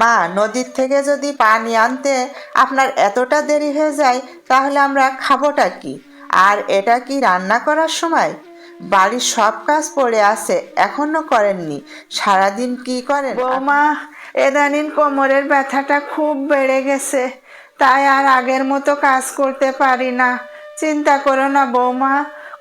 মা, নদীর থেকে যদি পানি আনতে আপনার এতটা দেরি হয়ে যায়, তাহলে আমরা খাবোটা কি? আর এটা কি রান্না করার সময়? বাড়ির সব কাজ পড়ে আছে, এখনও করেননি। সারাদিন কি করেন? বৌমা এদানিন কোমরের ব্যথাটা খুব বেড়ে গেছে। তাই আর আগের মতো কাজ করতে পারি না। চিন্তা করো না বৌমা,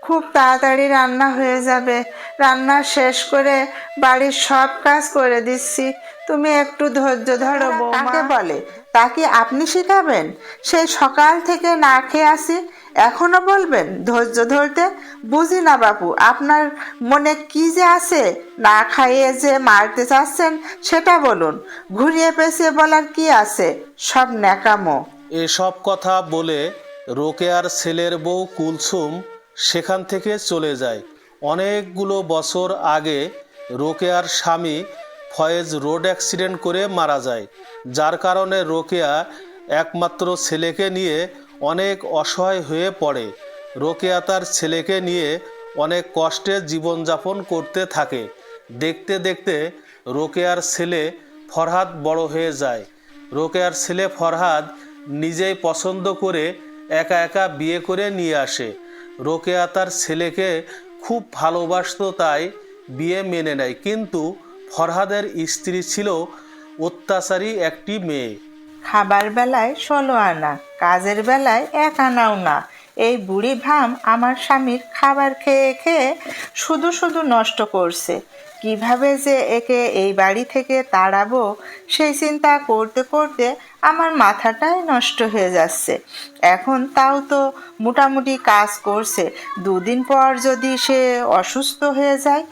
খুব তাড়াতাড়ি রান্না হয়ে যাবে। রান্না শেষ করে বাড়ির সব কাজ করে দিচ্ছি। তুমি একটু ধৈর্য ধরো বৌমা। বলে তাকে আপনি শেখাবেন? সেই সকাল থেকে না খেয়ে আসি। এখনও বলবেন? ধৈর্য ধরতে বুঝি না বাপু। আপনার মনে কি যে আছে? না খাইয়ে যে মারতে চাচ্ছেন সেটা বলুন। ঘুরিয়ে পেছিয়ে বলার কি আছে? সব ন্যাকামো। এসব কথা বলে রোকেয়ার ছেলের বউ কুলসুম সেখান থেকে চলে যায়। অনেকগুলো বছর আগে রোকেয়ার স্বামী ফয়েজ রোড অ্যাক্সিডেন্ট করে মারা যায়, যার কারণে রোকেয়া একমাত্র ছেলেকে নিয়ে অনেক অসহায় হয়ে পড়ে। রোকেয়া তার ছেলেকে নিয়ে অনেক কষ্টে জীবনযাপন করতে থাকে। দেখতে দেখতে রোকেয়ার ছেলে ফরহাদ বড় হয়ে যায়। রোকেয়ার ছেলে ফরহাদ নিজেই পছন্দ করে একা একা বিয়ে করে নিয়ে আসে। রোকেয়া তার ছেলেকে খুব ভালোবাসতো, তাই বিয়ে মেনে নেয়। কিন্তু ফরহাদের স্ত্রী ছিল অত্যাচারী একটি মেয়ে। খাবার বেলায় ষোলো আনা, কাজের বেলায় এক আনাও না। এই বুড়ি ভাম আমার স্বামীর খাবার খেয়ে খেয়ে শুধু শুধু নষ্ট করছে। কীভাবে যে একে এই বাড়ি থেকে তাড়াবো, সেই চিন্তা করতে করতে আমার মাথাটাই নষ্ট হয়ে যাচ্ছে। এখন তাও তো মোটামুটি কাজ করছে। দুদিন পর যদি সে অসুস্থ হয়ে যায়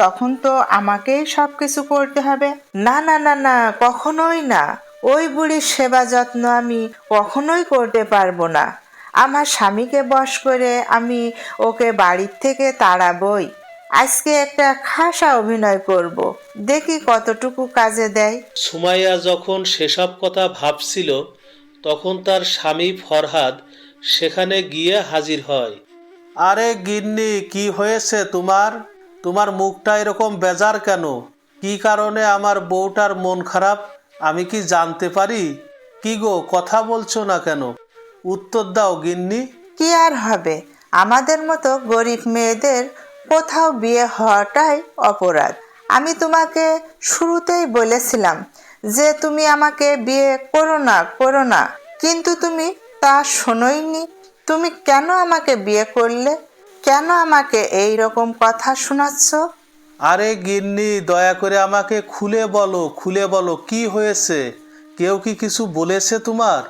তখন তো আমাকেই সব কিছু করতে হবে। না না না না কখনোই না। ওই বুড়ির সেবা যত্ন আমি কখনোই করতে পারব না। আমার স্বামীকে বশ করে আমি ওকে বাড়ির থেকে তাড়াবই। আজকে একটা খাসা অভিনয় করব। দেখি কতটুকু কাজে দেয়। সুমাইয়া যখন সেসব কথা ভাবছিল তখন তার স্বামী ফরহাদ সেখানে গিয়ে হাজির হয়। আরে গিন্নি কি হয়েছে তোমার? তোমার মুখটা এরকম বেজার কেন? কি কারণে আমার বউটার মন খারাপ? আমি কি জানতে পারি? কি গো, কথা বলছো না কেন? উত্তর দাও গিন্নি। কি আর হবে? আমাদের মতো গরিব মেয়েদের কোথাও বিয়ে হওয়াটাই অপরাধ। আমি তোমাকে শুরুতেই বলেছিলাম যে তুমি আমাকে বিয়ে করো না করো না। কিন্তু তুমি তা শোনোইনি। তুমি কেন আমাকে বিয়ে করলে? কেন আমাকে এই রকম কথা শোনাচ্ছ? আরে গিন্নি দয়া করে আমাকে খুলে বলো খুলে বলো কি হয়েছে? কেউ কি কিছু বলেছে তোমার?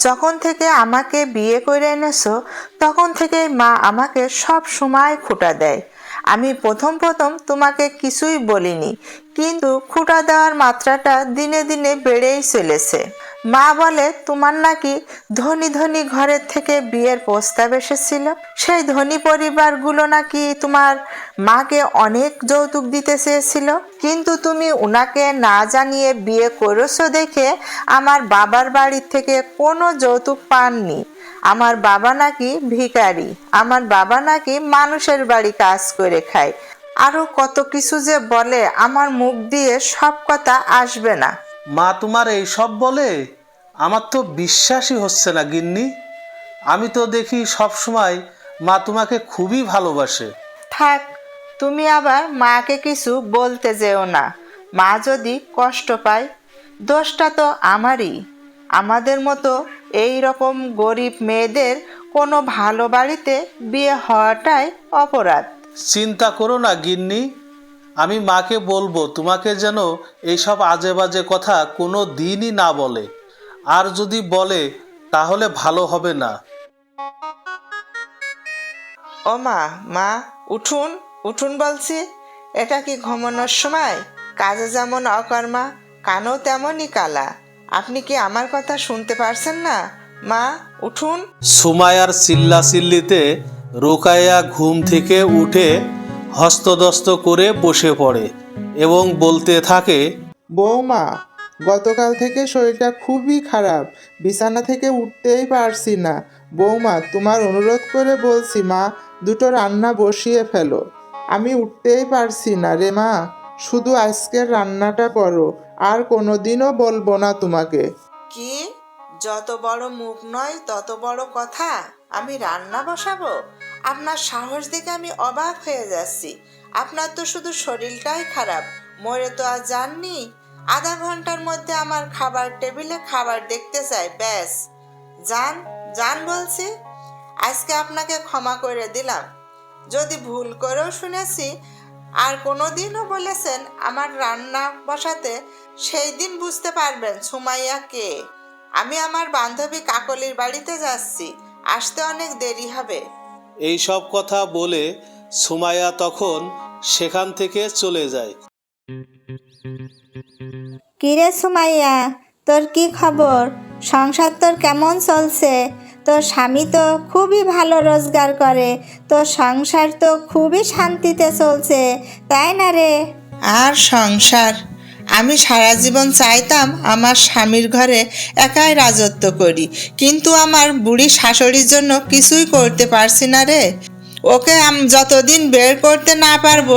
যখন থেকে আমাকে বিয়ে করে এনেছো তখন থেকে মা আমাকে সব সময় খুঁটা দেয়। আমি প্রথম প্রথম তোমাকে কিছুই বলিনি কিন্তু খুঁটা দেওয়ার মাত্রাটা দিনে দিনে বেড়েই চলেছে। মা বলে, তোমার নাকি ধনী ধনী ঘরের থেকে বিয়ের প্রস্তাব এসেছিল। সেই ধনী পরিবারগুলো নাকি তোমার মাকে অনেক যৌতুক দিতে চেয়েছিল। কিন্তু তুমি উনাকে না জানিয়ে বিয়ে করেছ দেখে আমার বাবার বাড়ির থেকে কোনো যৌতুক পাননি। আমার বাবা নাকি ভিখারি। আমার বাবা নাকি মানুষের বাড়ি কাজ করে খায়। আরও কত কিছু যে বলে, আমার মুখ দিয়ে সব কথা আসবে না। মা তোমার এই সব বলে? আমার তো বিশ্বাসই হচ্ছে না গিন্নি। আমি তো দেখি সব সময় মা তোমাকে খুবই ভালোবাসে। থাক তুমি আবার মাকে কিছু বলতে যেও না। মা যদি কষ্ট পায় দোষটা তো আমারই। আমাদের মতো এই রকম গরিব মেয়েদের কোনো ভালো বাড়িতে বিয়ে হওয়াটাই অপরাধ। চিন্তা করো না গিন্নি। আমি মাকে বলব তোমাকে যেন এইসব আজে বাজে কথা কোনো দিনই না বলে। আর যদি বলে তাহলে ভালো হবে না। ও মা মা উঠুন উঠুন বলছি। এটা কি ঘুমানোর সময়? কাজে যেমন অকর্মা কানও তেমনই কালা। আপনি কি আমার কথা শুনতে পারছেন না? মা উঠুন। সুমায়ার চিল্লাচিল্লিতে রোকাইয়া ঘুম থেকে উঠে হস্তদস্ত করে বসে পড়ে এবং বলতে থাকে বৌমা গতকাল থেকে শরীরটা খুবই খারাপ। বিছানা থেকে উঠতেই পারছি না। বৌমা তোমার অনুরোধ করে বলছি মা দুটো রান্না বসিয়ে ফেলো। আমি উঠতেই পারছি না রে মা। শুধু আজকের রান্নাটা করো আর কোনোদিনও বলব না তোমাকে। কি? যত বড় মুখ নয় তত বড় কথা? আমি রান্না বসাবো? আপনার সাহস দেখে আমি অবাক হয়ে যাচ্ছি। আপনার তো শুধু শরীরটাই খারাপ। মরে তো আর যাননি আধা ঘণ্টার মধ্যে আমার খাবার টেবিলে খাবার দেখতে চাই, ব্যাস। যান যান বলছি। আজকে আপনাকে ক্ষমা করে দিলাম। যদি ভুল করেও শুনেছি, আর কোনোদিনও বলেছেন আমার রান্না বসাতে, সেই দিন বুঝতে পারবেন সুমাইয়া কে। আমি আমার বান্ধবী কাকলির বাড়িতে যাচ্ছি। আসতে অনেক দেরি হবে। এই সব কথা বলে সুমাইয়া তখন সেখান থেকে চলে যায়। কিরে সুমাইয়া তোর কি খবর? সংসার তোর কেমন চলছে? তোর স্বামী তো খুবই ভালো রোজগার করে তোর সংসার তো খুবই শান্তিতে চলছে তাই না রে? আর সংসার? আমি সারা জীবন চাইতাম আমার স্বামীর ঘরে একাই রাজত্ব করি। কিন্তু আমার বুড়ি শাশুড়ির জন্য কিছুই করতে পারছি না রে। ওকে আমি যতদিন বের করতে না পারব,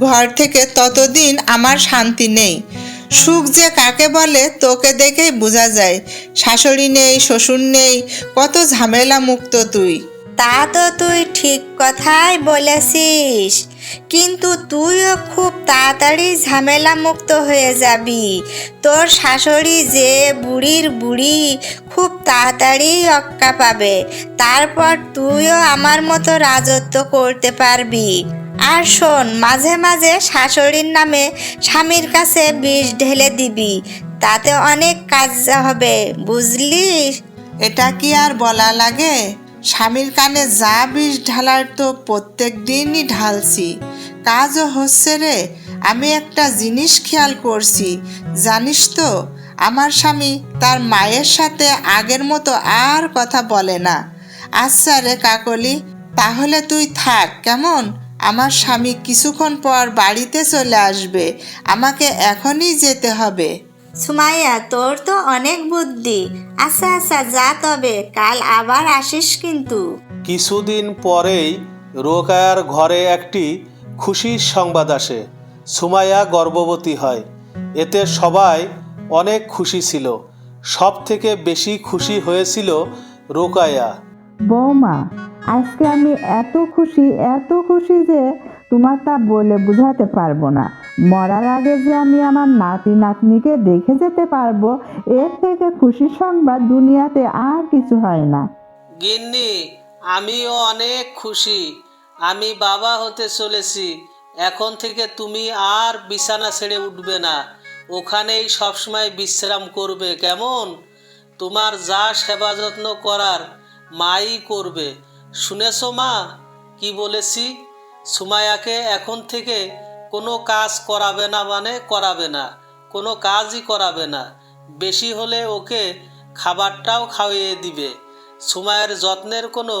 ঘর থেকে ততদিন আমার শান্তি নেই। সুখ যে কাকে বলে, তোকে দেখেই বোঝা যায়। শাশুড়ি নেই, শ্বশুর নেই, কত ঝামেলা মুক্ত তুই। তা তো তুই ঠিক কথাই বলেছিস। কিন্তু তুইও খুব তাড়াতাড়ি ঝামেলা মুক্ত হয়ে যাবি। তোর শাশুড়ি যে বুড়ির বুড়ি খুব তাড়াতাড়ি অক্কা পাবে। তারপর তুইও আমার মতো রাজত্ব করতে পারবি। আর শোন, মাঝে মাঝে শাশুড়ির নামে স্বামীর কাছে বিষ ঢেলে দিবি। তাতে অনেক কাজ হবে, বুঝলি? এটা কি আর বলা লাগে? স্বামীর কানে যা বিষ ঢালার তো প্রত্যেক দিনই ঢালছি। কাজও হচ্ছে রে, আমি একটা জিনিস খেয়াল করছি। জানিস তো, আমার স্বামী তার মায়ের সাথে আগের মতো আর কথা বলে না। আচ্ছা রে কাকলি, তাহলে তুই থাক, কেমন? আমার স্বামী কিছুক্ষণ পর বাড়িতে চলে আসবে, আমাকে এখনই যেতে হবে। সুমাইয়া তোর তো অনেক বুদ্ধি। আচ্ছা আচ্ছা যা তবে কাল আবার আসিস কিন্তু। কিছুদিন পরেই রোকায়ার ঘরে একটি খুশির সংবাদ আসে। সুমাইয়া গর্ভবতী হয়। এতে সবাই অনেক খুশি ছিল। সব থেকে বেশি খুশি হয়েছিল রোকায়া। বৌমা আজকে আমি এত খুশি এত খুশি যে তোমার তা বলে বোঝাতে পারব না। মরার আগে যে আমি আমার নাতি নাতনিকে দেখে যেতে পারব, এর থেকে খুশি সংবাদ দুনিয়াতে আর কিছু হয় না। গিন্নি, আমিও অনেক খুশি। আমি বাবা হতে চলেছি। এখন থেকে তুমি আর বিছানা ছেড়ে উঠবে না। ওখানেই সবসময় বিশ্রাম করবে, কেমন? তোমার যা সেবা যত্ন করার, মাই করবে। শুনেছো মা, কি বলেছি? সুমায়াকে এখন থেকে কোনো কাজ করাবে না মানে করাবে না, কোনো কাজই করাবে না। বেশি হলে ওকে খাবারটাও খাইয়ে দিবে। সুমায়ের যত্নের কোনো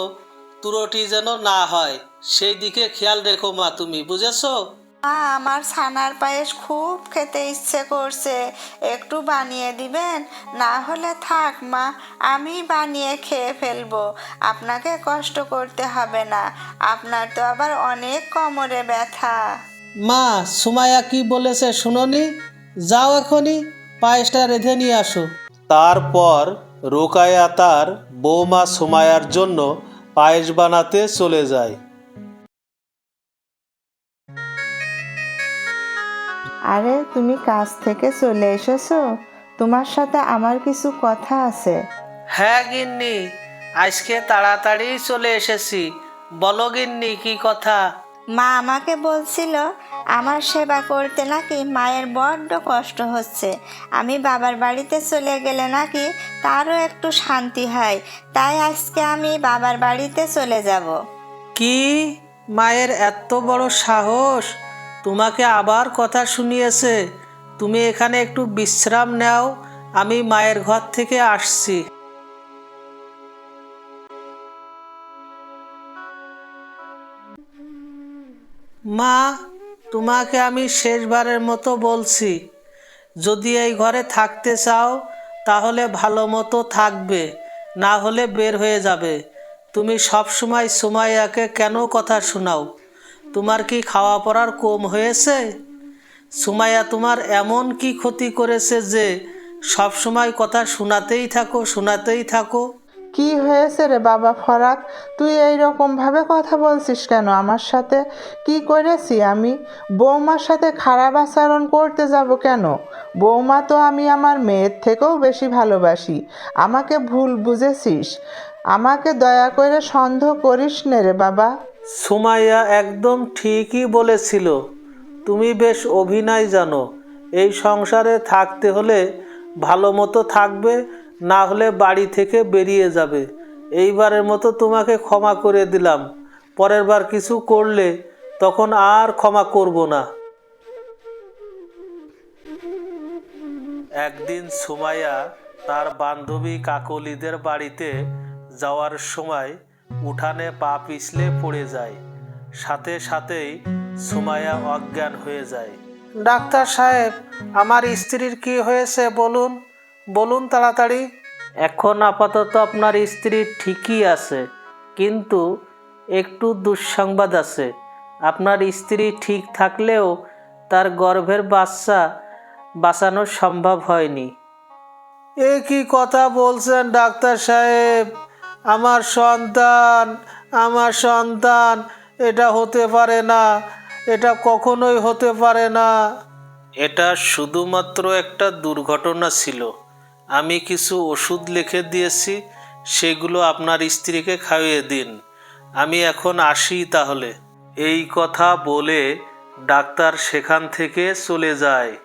ত্রুটি যেন না হয়, সেই দিকে খেয়াল রেখো মা তুমি, বুঝেছ? মা, আমার ছানার পায়েস খুব খেতে ইচ্ছে করছে, একটু বানিয়ে দিবেন? না হলে থাক মা, আমি বানিয়ে খেয়ে ফেলব, আপনাকে কষ্ট করতে হবে না, আপনার তো আবার অনেক কোমরে ব্যথা। মা সুমায়া কি বলেছে শুনোনি? যাও এখনই পায়েসটা রেঁধে নিয়ে আসো। তারপর রোকায়া তার বৌমা সুমায়ার জন্য পায়েস বানাতে চলে যায়। আরে তুমি কাজ থেকে চলে এসেছ? তোমার সাথে আমার কিছু কথা আছে। হ্যাঁ গিন্নি আজকে তাড়াতাড়ি চলে এসেছি। বলো গিন্নি কি কথা? মা আমাকে বলছিল আমার সেবা করতে নাকি মায়ের বড্ড কষ্ট হচ্ছে। আমি বাবার বাড়িতে চলে গেলে নাকি তারও একটু শান্তি হয়। তাই আজকে আমি বাবার বাড়িতে চলে যাব। কি? মায়ের এত বড় সাহস? তোমাকে আবার কথা শুনিয়েছে। তুমি এখানে একটু বিশ্রাম নাও। আমি মায়ের ঘর থেকে আসছি। মা তোমাকে আমি শেষবারের মতো বলছি, যদি এই ঘরে থাকতে চাও, তাহলে ভালো মতো থাকবে, না হলে বের হয়ে যাবে। তুমি সব সময় সুমাইয়াকে কেন কথা শোনাও? তোমার কি খাওয়া পড়ার কম হয়েছে? সুমাইয়া, তোমার এমন কি ক্ষতি করেছে যে সব সময় কথা শোনাতেই থাকো শোনাতেই থাকো? কি হয়েছে রে বাবা ফরাক? তুই এই ভাবে কথা বলছিস কেন আমার সাথে? কি করেছি আমি? বৌমার সাথে খারাপ আচরণ করতে যাব কেন? বৌমা তো আমি আমার মেয়ের থেকেও বেশি ভালোবাসি। আমাকে ভুল বুঝেছিস? আমাকে দয়া করে সন্দেহ করিস নে রে বাবা। সুমাইয়া একদম ঠিকই বলেছিল। তুমি বেশ অভিনয় জানো। এই সংসারে থাকতে হলে ভালো মতো থাকবে না হলে বাড়ি থেকে বেরিয়ে যাবে। এইবারের মতো তোমাকে ক্ষমা করে দিলাম। পরের বার কিছু করলে তখন আর ক্ষমা করব না। একদিন সুমাইয়া তার বান্ধবী কাকলিদের বাড়িতে যাওয়ার সময় উঠানে পা পিছলে পড়ে যায়। সাথে সাথেই সুমাইয়া অজ্ঞান হয়ে যায়। ডাক্তার সাহেব, আমার স্ত্রীর কি হয়েছে বলুন? বলুন তাড়াতাড়ি। এখন আপাতত আপনার স্ত্রী ঠিকই আছে, কিন্তু একটু দুঃসংবাদ আছে। আপনার স্ত্রী ঠিক থাকলেও তার গর্ভের বাচ্চা বাঁচানো সম্ভব হয়নি। এ কি কথা বলছেন ডাক্তার সাহেব? আমার সন্তান আমার সন্তান, এটা হতে পারে না, এটা কখনোই হতে পারে না। এটা শুধুমাত্র একটা দুর্ঘটনা ছিল। আমি কিছু ওষুধ লিখে দিয়েছি, সেগুলো আপনার স্ত্রীকে খাইয়ে দিন। আমি এখন আসি তাহলে। এই কথা বলে ডাক্তার সেখান থেকে চলে যায়।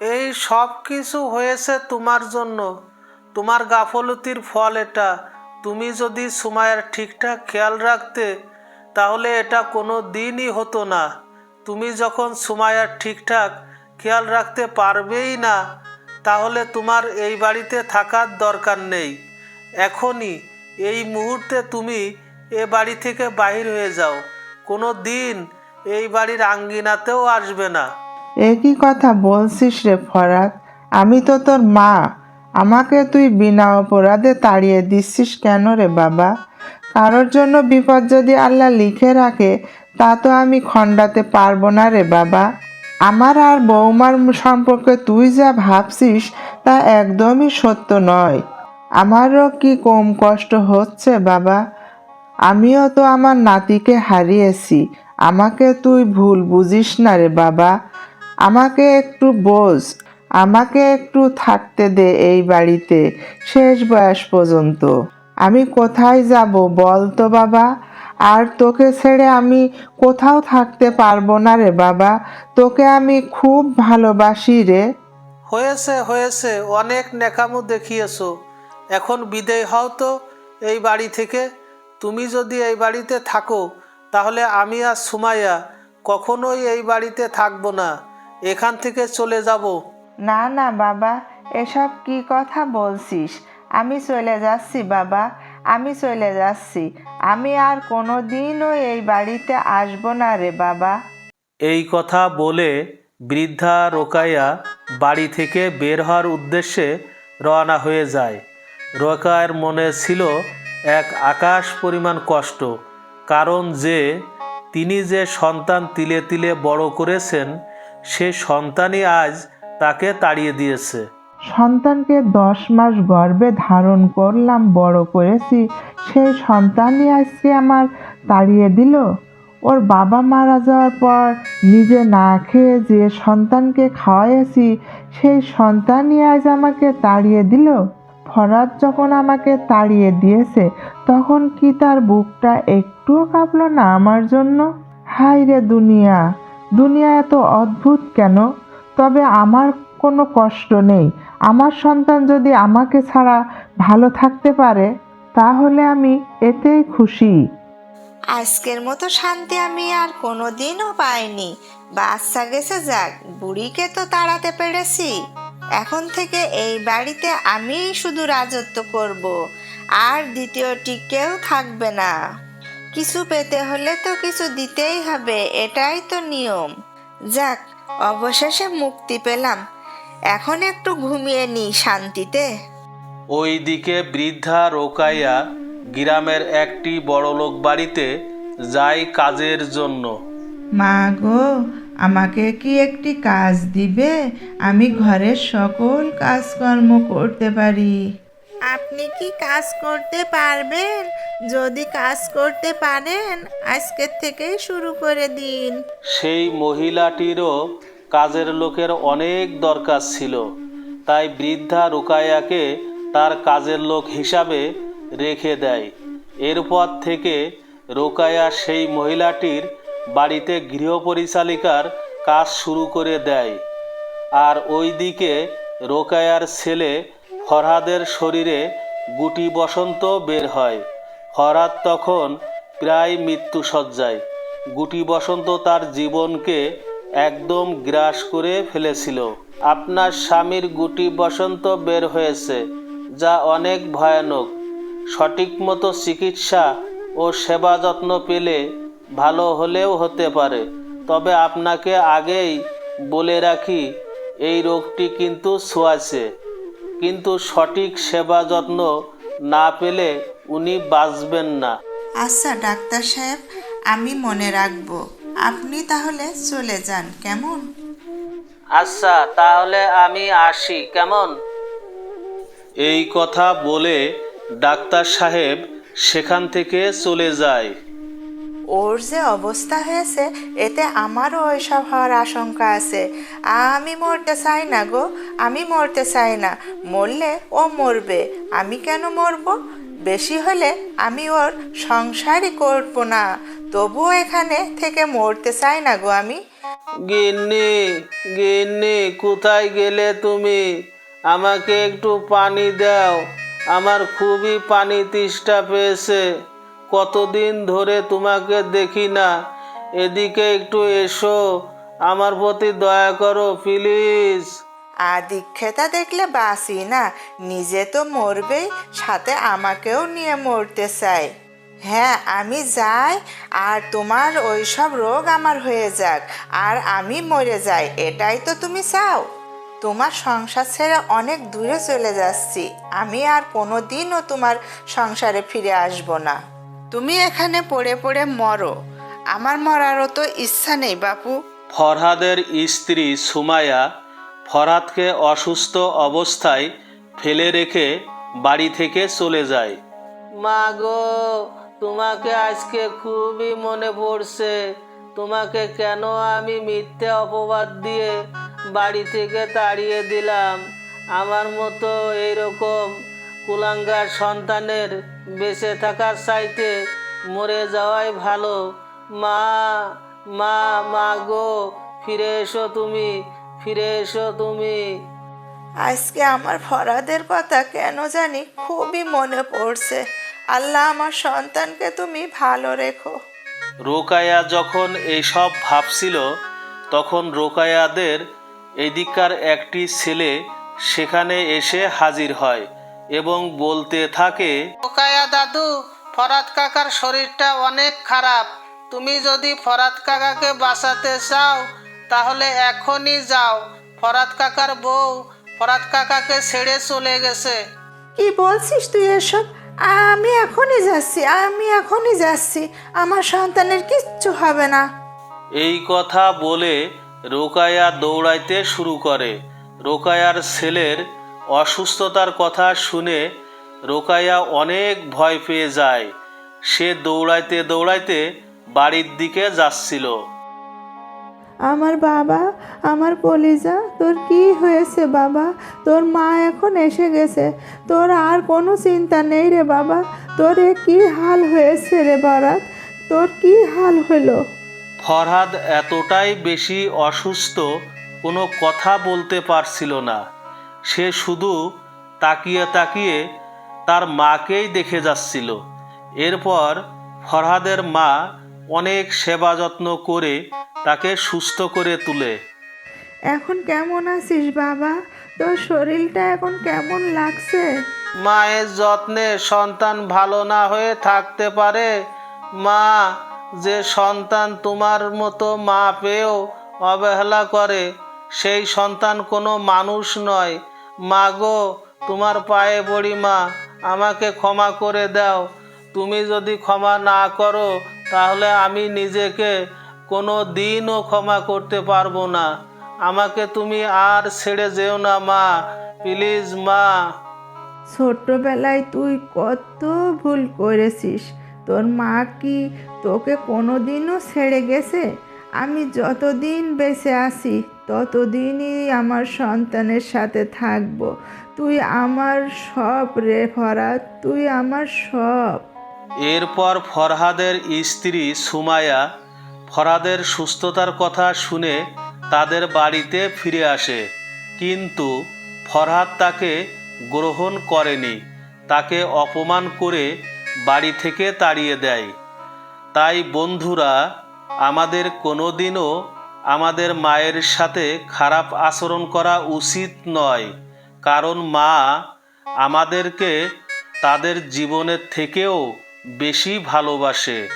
এই সব কিছু হয়েছে তোমার জন্য। তোমার গাফলতির ফল এটা। তুমি যদি সময়ের ঠিকঠাক খেয়াল রাখতে, তাহলে এটা কোনো দিনই হতো না। তুমি যখন সময়ের ঠিকঠাক খেয়াল রাখতে পারবেই না তাহলে তোমার এই বাড়িতে থাকার দরকার নেই। এখনই, এই মুহূর্তে তুমি এ বাড়ি থেকে বাহির হয়ে যাও। কোনো দিন এই বাড়ির আঙ্গিনাতেও আসবে না। একই কথা বলছিস রে ফরাত আমি তো তোর মা। আমাকে তুই বিনা অপরাধে তাড়িয়ে দিচ্ছিস কেন রে বাবা? কারোর জন্য বিপদ যদি আল্লাহ লিখে রাখে, তা তো আমি খণ্ডাতে পারব না রে বাবা। আমার আর বৌমার সম্পর্কে তুই যা ভাবছিস তা একদমই সত্য নয়। আমারও কি কম কষ্ট হচ্ছে, বাবা? আমিও তো আমার নাতিকে হারিয়েছি। আমাকে তুই ভুল বুঝিস না রে, বাবা। আমাকে একটু বোঝ। আমাকে একটু থাকতে দে এই বাড়িতে, শেষ বয়স পর্যন্ত। আমি কোথায় যাব বল তো বাবা? আর তোকে ছেড়ে আমি কোথাও থাকতে পারব না রে বাবা। তোকে আমি খুব ভালোবাসি রে। হয়েছে হয়েছে অনেক নেকামু দেখিয়েছো। এখন বিদেয় হও তো এই বাড়ি থেকে। তুমি যদি এই বাড়িতে থাকো তাহলে আমি আর সুমাইয়া কখনোই এই বাড়িতে থাকব না। এখান থেকে চলে যাব। না না বাবা এসব কি কথা বলছিস? আমি চলে যাচ্ছি বাবা। আমি চলে যাচ্ছি। আমি আর কোনো দিনও এই বাড়িতে আসব না রে বাবা। এই কথা বলে বৃদ্ধা রোকাইয়া বাড়ি থেকে বের হওয়ার উদ্দেশ্যে রওনা হয়ে যায়। রোকায়ের মনে ছিল এক আকাশ পরিমাণ কষ্ট, কারণ যে তিনি যে সন্তান তিলে তিলে বড় করেছেন, সে সন্তানই আজ তাকে তাড়িয়ে দিয়েছে। সন্তানকে দশ মাস গর্ভে ধারণ করলাম, বড় করেছি। সেই সন্তানই আজকে আমার তাড়িয়ে দিল। ওর বাবা মারা যাওয়ার পর নিজে না খেয়ে যে সন্তানকে খাওয়াইছি, সেই সন্তানই আজ আমাকে তাড়িয়ে দিল। ফরাদ যখন আমাকে তাড়িয়ে দিয়েছে, তখন কি তার বুকটা একটুও কাঁপলো না আমার জন্য? হাই রে দুনিয়া দুনিয়া এত অদ্ভুত কেন? তবে আমার কোনো কষ্ট নেই। আমার সন্তান যদি আমাকে ছাড়া ভালো থাকতে পারে, তাহলে আমি এতেই খুশি। আজকের মতো শান্তি আমি আর কোনো দিনও পাইনি। বাচ্চা গেছে যাক, বুড়িকে তো তাড়াতে পেরেছি। এখন থেকে এই বাড়িতে আমিই শুধু রাজত্ব করব, আর দ্বিতীয়টি কেউ থাকবে না। কিছু পেতে হলে তো কিছু দিতেই হবে, এটাই তো নিয়ম। যাক, অবশেষে মুক্তি পেলাম। এখন একটু ঘুমিয়ে নিই শান্তিতে। ওইদিকে বৃদ্ধা রোকাইয়া গ্রামের একটি বড়লোক বাড়িতে যায় কাজের জন্য। মা গো আমাকে কি একটি কাজ দিবে? আমি ঘরের সকল কাজকর্ম করতে পারি। আপনি কি কাজ করতে পারবেন? যদি কাজ করতে পারেন আজকের থেকেই শুরু করে দিন। সেই মহিলাটিরও কাজের লোকের অনেক দরকার ছিল। তাই বৃদ্ধা রুকায়াকে তার কাজের লোক হিসাবে রেখে দেয়। এরপর থেকে রোকায়া সেই মহিলাটির বাড়িতে গৃহপরিচালিকার কাজ শুরু করে দেয়। আর ওইদিকে রোকায়ার ছেলে ফরহাদের শরীরে গুটি বসন্ত বের হয়। ফরহাদ তখন প্রায় মৃত্যুসজ্জায়। গুটি বসন্ত তার জীবনকে একদম গ্রাস করে ফেলেছিল। আপনার স্বামীর গুটি বসন্ত বের হয়েছে, যা অনেক ভয়ানক। সঠিক মতো চিকিৎসা ও সেবা যত্ন পেলে ভালো হলেও হতে পারে। তবে আপনাকে আগেই বলে রাখি, এই রোগটি কিন্তু ছোঁয়াছে কিন্তু সঠিক সেবা যত্ন না পেলে উনি বাঁচবেন না। আচ্ছা ডাক্তার সাহেব, আমি মনে রাখব। আপনি তাহলে চলে যান কেমন? আচ্ছা তাহলে আমি আসি কেমন? এই কথা বলে ডাক্তার সাহেব সেখান থেকে চলে যায়। ওর যে অবস্থা হয়েছে এতে আমারও ওইসব হওয়ার আশঙ্কা আছে। আমি মরতে চাই না গো আমি মরতে চাই না। মরলে ও মরবে আমি কেন মরবো? বেশি হলে আমি ওর সংসারই করব না। তবুও এখানে থেকে মরতে চাই না গো আমি। গিন্নি গিন্নি, কোথায় গেলে তুমি? আমাকে একটু পানি দাও। আমার খুবই পানি তেষ্টা পেয়েছে। কতদিন ধরে তোমাকে দেখি না। এদিকে একটু এসো। আমার প্রতি দয়া করো, প্লিজ। আর দীক্ষেতা দেখলে বাসি না, নিজে তো মরবেই, সাথে আমাকেও নিয়ে মরতে চাই। হ্যাঁ আমি যাই, আর তোমার ওই সব রোগ আমার হয়ে যাক, আর আমি মরে যাই, এটাই তো তুমি চাও। তোমার সংসার ছেড়ে অনেক দূরে চলে যাচ্ছি, আমি আর কোনো দিনও তোমার সংসারে ফিরে আসব না। তুমি এখানে পড়ে পড়ে মরো, আমার মরারও তো ইচ্ছা নেই, বাপু। ফরহাদের স্ত্রী সুমায়া ফরহাদকে অসুস্থ অবস্থায় ফেলে রেখে বাড়ি থেকে চলে যায়। মা গো, তোমাকে আজকে খুবই মনে পড়ছে। তোমাকে কেন আমি মিথ্যে অপবাদ দিয়ে বাড়ি থেকে তাড়িয়ে দিলাম? আমার মতো এইরকম কুলাঙ্গার সন্তানের বেঁচে থাকার চাইতে মরে যাওয়াই ভালো। মা মা মা গো, ফিরে এসো তুমি। ফিরে এসো তুমি। আজকে আমার ফরাদের কথা কেন জানি খুবই মনে পড়ছে। আল্লাহ আমার সন্তানকে তুমি ভালো রেখো। রোকায়া যখন এইসব ভাবছিল তখন রোকায়াদের এদিককার একটি ছেলে সেখানে এসে হাজির হয় এবং বলতে থাকে রোকায়া দাদু ফরাদ কাকার শরীরটা অনেক খারাপ। তুমি যদি ফরাদ কাকাকে বাঁচাতে চাও তাহলে এখনই যাও। ফরাত কাকার বউ ফরাত কাকাকে ছেড়ে চলে গেছে। কি বলছিস তুই এসব? আমি এখনই যাচ্ছি আমি এখনই যাচ্ছি। আমার সন্তানের কিচ্ছু হবে না। এই কথা বলে রোকায়া দৌড়াইতে শুরু করে। রোকায়ার ছেলের অসুস্থতার কথা শুনে রোকায়া অনেক ভয় পেয়ে যায়। সে দৌড়াইতে দৌড়াইতে বাড়ির দিকে যাচ্ছিল। আমার বাবা, আমার কলিজা, তোর কি হয়েছে বাবা? তোর মা এখন এসে গেছে। তোর আর কোনো চিন্তা নেই রে বাবা। তোর এ কি হাল হয়েছে রে বরাত? তোর কি হাল হলো? ফরহাদ এতটাই বেশি অসুস্থ, কোনো কথা বলতে পারছিল না। সে শুধু তাকিয়ে তাকিয়ে তার মাকেই দেখে যাচ্ছিল। এরপর ফরহাদের মা অনেক সেবা যত্ন করে তাকে সুস্থ করে তুলে। এখন কেমন আছিস বাবা? তোর শরীরটা এখন কেমন লাগছে? মায়ের যত্নে সন্তান ভালো না হয়ে থাকতে পারে। মা যে সন্তান তোমার মতো মা পেয়েও অবহেলা করে সেই সন্তান কোনো মানুষ নয়। মা গো তোমার পায়ে পড়ি মা আমাকে ক্ষমা করে দাও। তুমি যদি ক্ষমা না করো তাহলে আমি নিজেকে কোনো দিনও ক্ষমা করতে পারব না। আমাকে তুমি আর ছেড়ে যেও না, মা। প্লিজ, মা। ছোট্টবেলায় তুই কত ভুল করেছিস। তোর মা কি তোকে কোনোদিনও ছেড়ে গেছে? আমি যতদিন বেঁচে আছি, ততদিনই আমার সন্তানের সাথে থাকব। তুই আমার সব রে ফরাত তুই আমার সব। এরপর ফরহাদের স্ত্রী সুমায়া ফরহাদের সুস্থতার কথা শুনে তাদের বাড়িতে ফিরে আসে। কিন্তু ফরহাদ তাকে গ্রহণ করেনি, তাকে অপমান করে বাড়ি থেকে তাড়িয়ে দেয়। তাই বন্ধুরা, আমাদের কোনোদিনও আমাদের মায়ের সাথে খারাপ আচরণ করা উচিত নয়, কারণ মা আমাদেরকে তাদের জীবনের থেকেও বেশি ভালোবাসে।